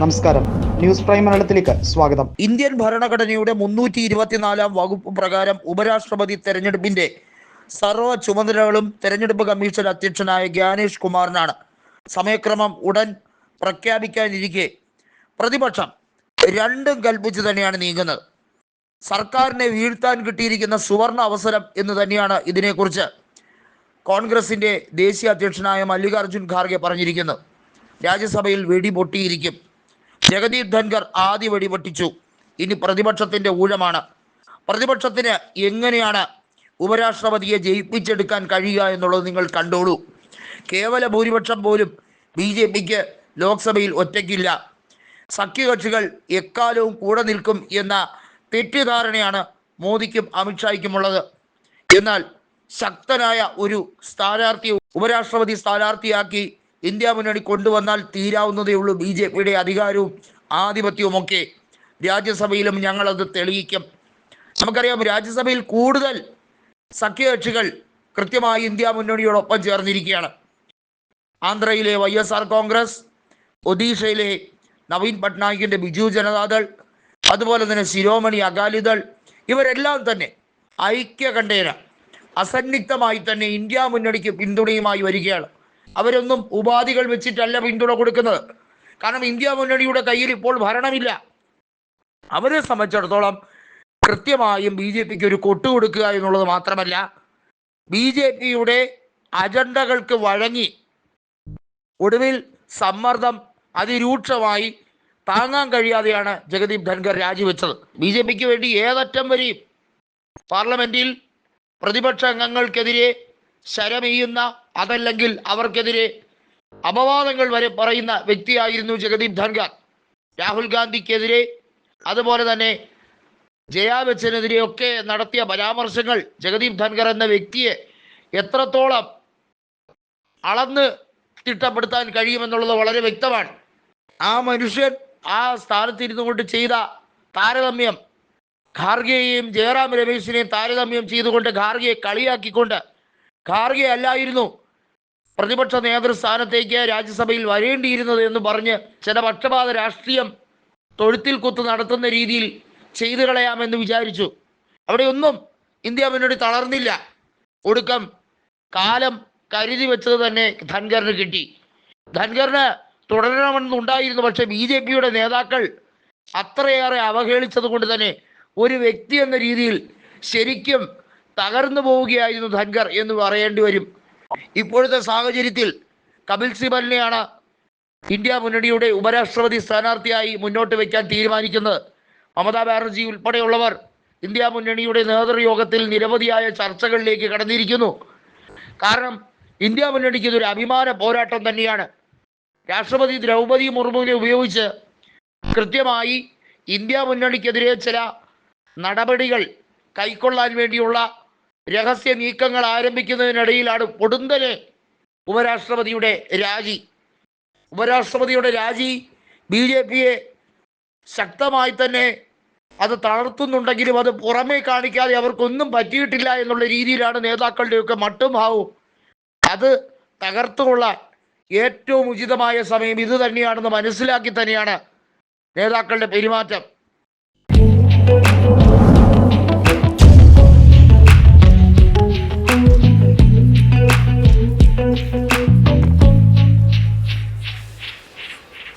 നമസ്കാരം. News prime മലയാളത്തിലേക്ക് സ്വാഗതം. ഇന്ത്യൻ ഭരണഘടനയുടെ മുന്നൂറ്റി ഇരുപത്തിനാലാം വകുപ്പ് പ്രകാരം ഉപരാഷ്ട്രപതി തെരഞ്ഞെടുപ്പിന്റെ സർവ ചുമതലകളും തെരഞ്ഞെടുപ്പ് കമ്മീഷൻ അധ്യക്ഷനായ ജ്ഞാനേഷ് കുമാറിനാണ്. സമയക്രമം ഉടൻ പ്രഖ്യാപിക്കാനിരിക്കെ പ്രതിപക്ഷം രണ്ടും കൽപ്പിച്ച് തന്നെയാണ് നീങ്ങുന്നത്. സർക്കാരിനെ വീഴ്ത്താൻ കിട്ടിയിരിക്കുന്ന സുവർണ അവസരം എന്ന് തന്നെയാണ് ഇതിനെക്കുറിച്ച് കോൺഗ്രസിന്റെ ദേശീയ അധ്യക്ഷനായ മല്ലികാർജുൻ ഖാർഗെ പറഞ്ഞിരിക്കുന്നത്. രാജ്യസഭയിൽ വെടി പൊട്ടിയിരിക്കും. ജഗദീപ് ധൻഖർ ആദ്യ വെടി പൊട്ടിച്ചു. ഇനി പ്രതിപക്ഷത്തിന്റെ ഊഴമാണ്. പ്രതിപക്ഷത്തിന് എങ്ങനെയാണ് ഉപരാഷ്ട്രപതിയെ ജയിപ്പിച്ചെടുക്കാൻ കഴിയുക എന്നുള്ളത് നിങ്ങൾ കണ്ടോളൂ. കേവല ഭൂരിപക്ഷം പോലും ബി ജെ പിക്ക് ലോക്സഭയിൽ ഒറ്റയ്ക്കില്ല. സഖ്യകക്ഷികൾ എക്കാലവും കൂടെ നിൽക്കും എന്ന തെറ്റിദ്ധാരണയാണ് മോദിക്കും അമിത്ഷായ്ക്കുമുള്ളത്. എന്നാൽ ശക്തനായ ഒരു സ്ഥാനാർത്ഥി ഉപരാഷ്ട്രപതി സ്ഥാനാർത്ഥിയാക്കി ഇന്ത്യ മുന്നണി കൊണ്ടുവന്നാൽ തീരാവുന്നതേ ഉള്ളൂ ബി ജെ പിയുടെ അധികാരവും ആധിപത്യവുമൊക്കെ രാജ്യസഭയിലും ഞങ്ങളത് തെളിയിക്കും. നമുക്കറിയാം രാജ്യസഭയിൽ കൂടുതൽ സഖ്യകക്ഷികൾ കൃത്യമായി ഇന്ത്യ മുന്നണിയോടൊപ്പം ചേർന്നിരിക്കുകയാണ്. ആന്ധ്രയിലെ വൈ എസ് ആർ കോൺഗ്രസ് ഒഡീഷയിലെ നവീൻ പട്നായിക്കിന്റെ ബിജു ജനതാദൾ അതുപോലെ തന്നെ ശിരോമണി അകാലിദൾ ഇവരെല്ലാം തന്നെ ഐക്യകണ്ഠേന അസന്നിഗ്ധമായി തന്നെ ഇന്ത്യ മുന്നണിക്ക് പിന്തുണയുമായി വരികയാണ്. അവരൊന്നും ഉപാധികൾ വെച്ചിട്ടല്ല പിന്തുണ കൊടുക്കുന്നത്. കാരണം ഇന്ത്യ മുന്നണിയുടെ കയ്യിൽ ഇപ്പോൾ ഭരണമില്ല. അവരെ സംബന്ധിച്ചിടത്തോളം കൃത്യമായും ബി ജെ പിക്ക് ഒരു കൊട്ടു കൊടുക്കുക എന്നുള്ളത് മാത്രമല്ല ബി ജെ പിയുടെ അജണ്ടകൾക്ക് വഴങ്ങി ഒടുവിൽ സമ്മർദ്ദം അതിരൂക്ഷമായി താങ്ങാൻ കഴിയാതെയാണ് ജഗദീപ് ധൻഖർ രാജിവെച്ചത്. ബി ജെ പിക്ക് വേണ്ടി ഏതറ്റം വരെയും പാർലമെന്റിൽ പ്രതിപക്ഷ അംഗങ്ങൾക്കെതിരെ ശരമെയ്യുന്ന അതല്ലെങ്കിൽ അവർക്കെതിരെ അപവാദങ്ങൾ വരെ പറയുന്ന വ്യക്തിയായിരുന്നു ജഗദീപ് ധൻഖാർ രാഹുൽ ഗാന്ധിക്കെതിരെ അതുപോലെ തന്നെ ജയാ ബച്ചനെതിരെയൊക്കെ നടത്തിയ പരാമർശങ്ങൾ ജഗദീപ് ധൻഖർ എന്ന വ്യക്തിയെ എത്രത്തോളം അളന്ന് തിട്ടപ്പെടുത്താൻ കഴിയുമെന്നുള്ളത് വളരെ വ്യക്തമാണ്. ആ മനുഷ്യൻ ആ സ്ഥാനത്തിരുന്നു കൊണ്ട് ചെയ്ത താരതമ്യം ഖാർഗെയെയും ജയറാം രമേശിനെയും താരതമ്യം ചെയ്തുകൊണ്ട് ഖാർഗെയെ കളിയാക്കിക്കൊണ്ട് ഖാർഗെ അല്ലായിരുന്നു പ്രതിപക്ഷ നേതൃസ്ഥാനത്തേക്ക് രാജ്യസഭയിൽ വരേണ്ടിയിരുന്നത് എന്ന് പറഞ്ഞ് ചില പക്ഷപാത രാഷ്ട്രീയം തൊഴുത്തിൽ കുത്ത് നടത്തുന്ന രീതിയിൽ ചെയ്തു കളയാമെന്ന് വിചാരിച്ചു. അവിടെയൊന്നും ഇന്ത്യ മുന്നോട്ട് തളർന്നില്ല. ഒടുക്കം കാലം കരുതി വെച്ചത് തന്നെ ധൻഖറിന് കിട്ടി. ധൻഖറിന് തുടരണമെന്നുണ്ടായിരുന്നു പക്ഷെ ബി ജെ പിയുടെ നേതാക്കൾ അത്രയേറെ അവഹേളിച്ചത് കൊണ്ട് തന്നെ ഒരു വ്യക്തി എന്ന രീതിയിൽ ശരിക്കും തകർന്നു പോവുകയായിരുന്നു ധൻഖർ എന്ന് പറയേണ്ടി വരും. ഇപ്പോഴത്തെ സാഹചര്യത്തിൽ കപിൽ സിബലിനെയാണ് ഇന്ത്യ മുന്നണിയുടെ ഉപരാഷ്ട്രപതി സ്ഥാനാർത്ഥിയായി മുന്നോട്ട് വയ്ക്കാൻ തീരുമാനിക്കുന്നത്. മമതാ ബാനർജി ഉൾപ്പെടെയുള്ളവർ ഇന്ത്യ മുന്നണിയുടെ നേതൃയോഗത്തിൽ നിരവധിയായ ചർച്ചകളിലേക്ക് കടന്നിരിക്കുന്നു. കാരണം ഇന്ത്യ മുന്നണിക്ക് ഇതൊരു അഭിമാന പോരാട്ടം തന്നെയാണ്. രാഷ്ട്രപതി ദ്രൗപദി മുർമുവിനെ ഉപയോഗിച്ച് കൃത്യമായി ഇന്ത്യ മുന്നണിക്കെതിരെ ചില നടപടികൾ കൈക്കൊള്ളാൻ വേണ്ടിയുള്ള രഹസ്യ നീക്കങ്ങൾ ആരംഭിക്കുന്നതിനിടയിലാണ് പൊടുന്തലെ ഉപരാഷ്ട്രപതിയുടെ രാജി. ഉപരാഷ്ട്രപതിയുടെ രാജി ബി ജെ പിയെ ശക്തമായി തന്നെ അത് തളർത്തുന്നുണ്ടെങ്കിലും അത് പുറമേ കാണിക്കാതെ അവർക്കൊന്നും പറ്റിയിട്ടില്ല എന്നുള്ള രീതിയിലാണ് നേതാക്കളുടെയൊക്കെ മട്ടും ഭാവവും. അത് തകർത്തുകൊള്ളാൻ ഏറ്റവും ഉചിതമായ സമയം ഇത് തന്നെയാണെന്ന് മനസ്സിലാക്കി തന്നെയാണ് നേതാക്കളുടെ പെരുമാറ്റം.